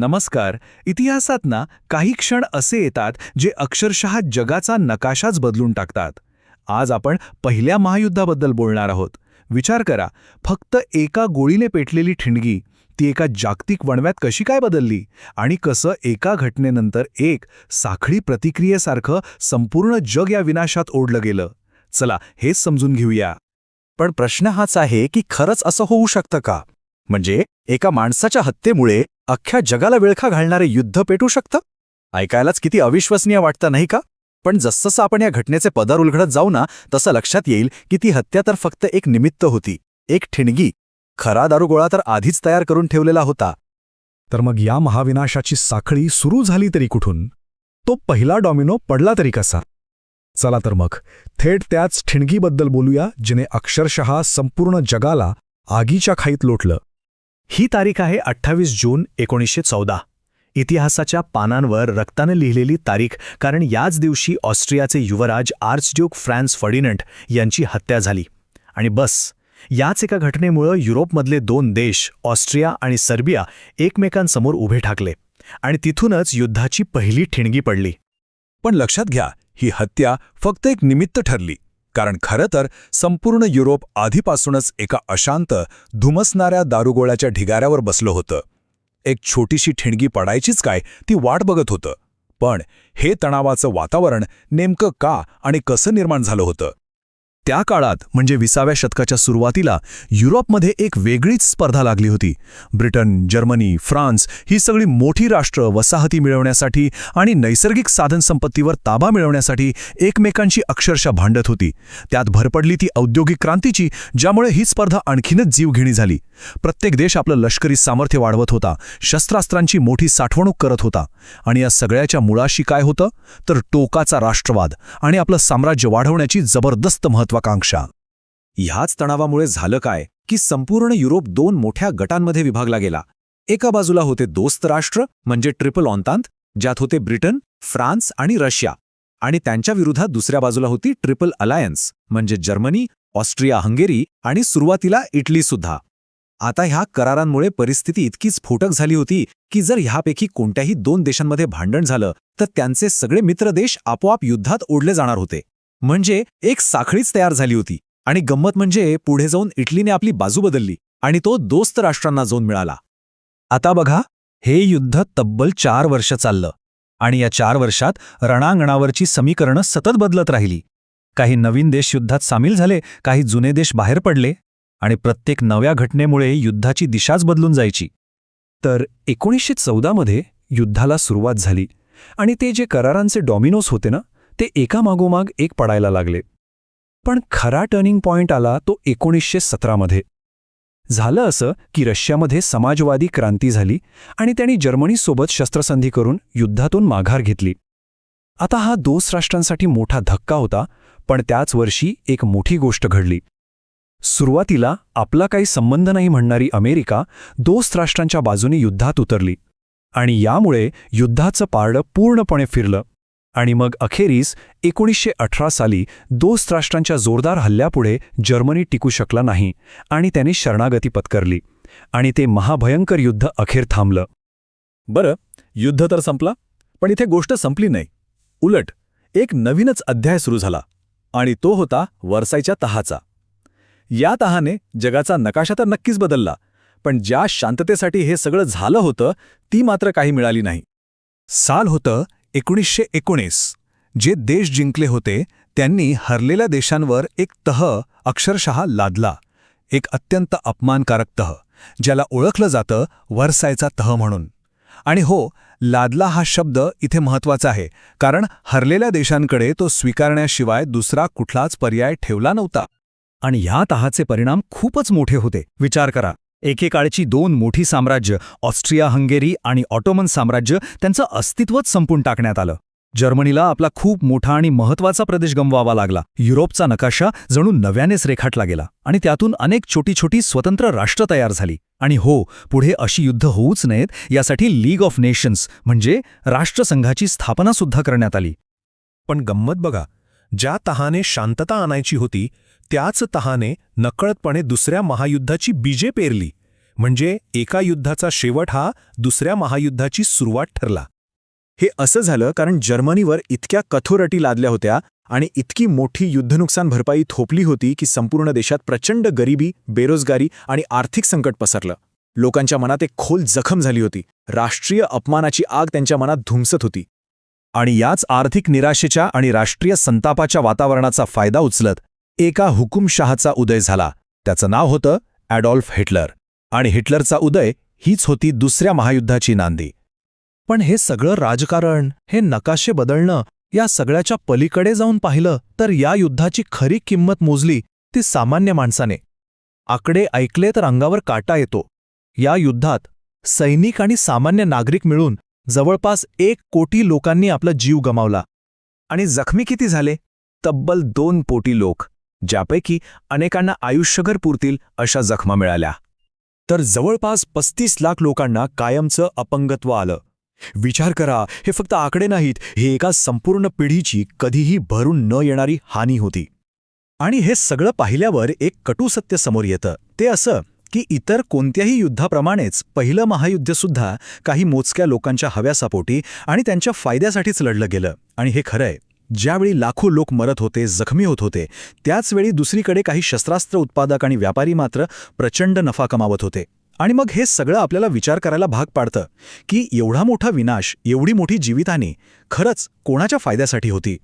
नमस्कार. इतिहासात ना काही क्षण असे येतात जे अक्षरशः जगाचा नकाशाच बदलून टाकतात. आज आपण पहिल्या महायुद्धाबद्दल बोलणार आहोत. विचार करा फक्त एका गोळीने पेटलेली ठिणगी ती एका जागतिक वणव्यात कशी काय बदलली आणि कसं एका घटनेनंतर एक साखळी प्रतिक्रियेसारखं संपूर्ण जग या विनाशात ओढलं गेलं. चला हेच समजून घेऊया. पण प्रश्न हाच आहे की खरंच असं होऊ शकतं का? म्हणजे एका माणसाच्या हत्येमुळे अख्ख्या जगाला विळखा घालणारे युद्ध पेटू शकतं? ऐकायलाच किती अविश्वसनीय वाटतं नाही का? पण जसजसं आपण या घटनेचे पदर उलगडत जाऊ ना तसं लक्षात येईल की ती हत्या तर फक्त एक निमित्त होती एक ठिणगी. खरा दारुगोळा तर आधीच तयार करून ठेवलेला होता. तर मग या महाविनाशाची साखळी सुरू झाली तरी कुठून? तो पहिला डॉमिनो पडला तरी कसा? चला तर मग थेट त्याच ठिणगीबद्दल बोलूया जिने अक्षरशः संपूर्ण जगाला आगीच्या खाईत लोटलं. ही तारीख आहे अठ्ठावीस जून एकोणीसशे चौदा. इतिहासाच्या पानांवर रक्तानं लिहिलेली तारीख कारण याच दिवशी ऑस्ट्रियाचे युवराज आर्चड्यूक फ्रान्स फर्डिनंट यांची हत्या झाली. आणि बस याच एका घटनेमुळं युरोपमधले दोन देश ऑस्ट्रिया आणि सर्बिया एकमेकांसमोर उभे ठाकले आणि तिथूनच युद्धाची पहिली ठिणगी पडली. पण लक्षात घ्या ही हत्या फक्त एक निमित्त ठरली. कारण खरं तर संपूर्ण युरोप आधीपासूनच एका अशांत धुमसणाऱ्या दारुगोळ्याच्या ढिगाऱ्यावर बसलं होतं. एक छोटीशी ठिणगी पडायचीच काय ती वाट बघत होतं. पण हे तणावाचं वातावरण नेमकं का आणि कसं निर्माण झालं होतं? त्या काळात म्हणजे विसाव्या शतकाच्या सुरुवातीला युरोपमध्ये एक वेगळीच स्पर्धा लागली होती. ब्रिटन जर्मनी फ्रान्स ही सगळी मोठी राष्ट्र वसाहती मिळवण्यासाठी आणि नैसर्गिक साधनसंपत्तीवर ताबा मिळवण्यासाठी एकमेकांशी अक्षरशः भांडत होती. त्यात भर पडली ती औद्योगिक क्रांतीची ज्यामुळे ही स्पर्धा आणखीनच जीवघेणी झाली. प्रत्येक देश आपलं लष्करी सामर्थ्य वाढवत होता शस्त्रास्त्रांची मोठी साठवणूक करत होता. आणि या सगळ्याच्या मुळाशी काय होतं? तर टोकाचा राष्ट्रवाद आणि आपलं साम्राज्य वाढवण्याची जबरदस्त महत्वाकांक्षा ह्याच तणावामुळे झालं काय की संपूर्ण युरोप दोन मोठ्या गटांमध्ये विभागला गेला. एका बाजूला होते दोस्त राष्ट्र म्हणजे ट्रिपल ऑन्तांत ज्यात होते ब्रिटन फ्रान्स आणि रशिया. आणि त्यांच्या विरोधात दुसऱ्या बाजूला होती ट्रिपल अलायन्स म्हणजे जर्मनी ऑस्ट्रिया हंगेरी आणि सुरुवातीला इटली सुद्धा. आता ह्या करारांमुळे परिस्थिती इतकी स्फोटक झाली होती की जर ह्यापैकी कोणत्याही दोन देशांमध्ये भांडण झालं तर त्यांचे सगळे मित्र देश आपोआप युद्धात ओढले जाणार होते. म्हणजे एक साखळीच तयार झाली होती आणि गंमत म्हणजे पुढे जाऊन इटलीने आपली बाजू बदलली आणि तो दोस्त राष्ट्रांना जाऊन मिळाला. आता बघा हे युद्ध तब्बल चार वर्ष चाललं आणि या चार वर्षात रणांगणावरची समीकरणं सतत बदलत राहिली. काही नवीन देश युद्धात सामील झाले काही जुने देश बाहेर पडले आणि प्रत्येक नव्या घटनेमुळे युद्धाची दिशाच बदलून जायची. तर एकोणीसशे चौदामध्ये युद्धाला सुरुवात झाली आणि ते जे करारांचे डॉमिनोस होते ना ते एकामागोमाग एक पडायला लागले. पण खरा टर्निंग पॉइंट आला तो एकोणीसशे सतरामध्ये झालं असं की रशियामध्ये समाजवादी क्रांती झाली आणि त्यांनी जर्मनीसोबत शस्त्रसंधी करून युद्धातून माघार घेतली. आता हा दोस राष्ट्रांसाठी मोठा धक्का होता पण त्याच वर्षी एक मोठी गोष्ट घडली. सुरुवातीला आपला काही संबंध नाही म्हणणारी अमेरिका दोस्त राष्ट्रांच्या बाजूने युद्धात उतरली. आणि यामुळे युद्धाचं पारडं पूर्णपणे फिरलं. आणि मग अखेरीस एकोणीसशे अठरा साली दोस्त राष्ट्रांच्या जोरदार हल्ल्यापुढे जर्मनी टिकू शकला नाही आणि त्याने शरणागती पत्करली आणि ते महाभयंकर युद्ध अखेर थांबलं. बरं युद्ध तर संपला पण इथे गोष्ट संपली नाही. उलट एक नवीनच अध्याय सुरू झाला आणि तो होता वरसाईच्या तहाचा. या तहाने जगाचा नकाशा तर नक्कीच बदलला पण ज्या शांततेसाठी हे सगळं झालं होतं ती मात्र काही मिळाली नाही. साल होतं एकोणीसशे एकोणीस जे देश जिंकले होते त्यांनी हरलेल्या देशांवर एक तह अक्षरशः लादला. एक अत्यंत अपमानकारक तह ज्याला ओळखलं जातं वरसायचा तह म्हणून. आणि हो लादला हा शब्द इथे महत्त्वाचा आहे कारण हरलेल्या देशांकडे तो स्वीकारण्याशिवाय दुसरा कुठलाच पर्याय ठेवला नव्हता. आणि ह्या तहाचे परिणाम खूपच मोठे होते. विचार करा. एकेकाळची दोन मोठी साम्राज्य ऑस्ट्रिया हंगेरी आणि ऑटोमन साम्राज्य त्यांचं अस्तित्वच संपून टाकण्यात आलं. जर्मनीला आपला खूप मोठा आणि महत्त्वाचा प्रदेश गमवावा लागला. युरोपचा नकाशा जणू नव्यानेच रेखाटला गेला आणि त्यातून अनेक छोटी छोटी स्वतंत्र राष्ट्र तयार झाली. आणि हो पुढे अशी युद्ध होऊच नयेत यासाठी लीग ऑफ नेशन्स म्हणजे राष्ट्रसंघाची स्थापनासुद्धा करण्यात आली. पण गंमत बघा ज्या तहाने शांतता आणायची होती त्याच तहाने नकळतपणे दुसऱ्या महायुद्धाची बीजे पेरली. म्हणजे एका युद्धाचा शेवट हा दुसऱ्या महायुद्धाची सुरुवात ठरला. हे असं झालं कारण जर्मनीवर इतक्या कठोर अटी लादल्या होत्या आणि इतकी मोठी युद्धनुकसान भरपाई थोपली होती की संपूर्ण देशात प्रचंड गरिबी बेरोजगारी आणि आर्थिक संकट पसरलं. लोकांच्या मनात एक खोल जखम झाली होती. राष्ट्रीय अपमानाची आग त्यांच्या मनात धुमसत होती. आणि याच आर्थिक निराशेच्या आणि राष्ट्रीय संतापाच्या वातावरणाचा फायदा उचलत एका हुकुमशहाचा उदय झाला. त्याचं नाव होतं ॲडॉल्फ हिटलर आणि हिटलरचा उदय हीच होती दुसऱ्या महायुद्धाची नांदी. पण हे सगळं राजकारण हे नकाशे बदलणं या सगळ्याच्या पलीकडे जाऊन पाहिलं तर या युद्धाची खरी किंमत मोजली ती सामान्य माणसाने. आकडे ऐकले तर अंगावर काटा येतो. या युद्धात सैनिक आणि सामान्य नागरिक मिळून जवळपास एक कोटी लोकांनी आपला जीव गमावला. आणि जखमी किती झाले? तब्बल दोन पोटी लोक. ज्यापैकी अनेकांना आयुष्यभर पुरतील अशा जखमा मिळाल्या. तर जवळपास पस्तीस लाख लोकांना कायमचं अपंगत्व आलं. विचार करा हे फक्त आकडे नाहीत हे एका संपूर्ण पिढीची कधीही भरून न येणारी हानी होती. आणि हे सगळं पाहिल्यावर एक कटू सत्य समोर येतं. ते असं की इतर कोणत्याही युद्धाप्रमाणेच पहिलं महायुद्धसुद्धा काही मोजक्या लोकांच्या हव्यासापोटी आणि त्यांच्या फायद्यासाठीच लढलं गेलं. आणि हे खरंय. ज्यावेळी लाखो लोक मरत होते जखमी होत होते त्याचवेळी दुसरीकडे काही शस्त्रास्त्र उत्पादक आणि व्यापारी मात्र प्रचंड नफा कमावत होते. आणि मग हे सगळं आपल्याला विचार करायला भाग पाडतं की एवढा मोठा विनाश एवढी मोठी जीवितहानी खरंच कोणाच्या फायद्यासाठी होती?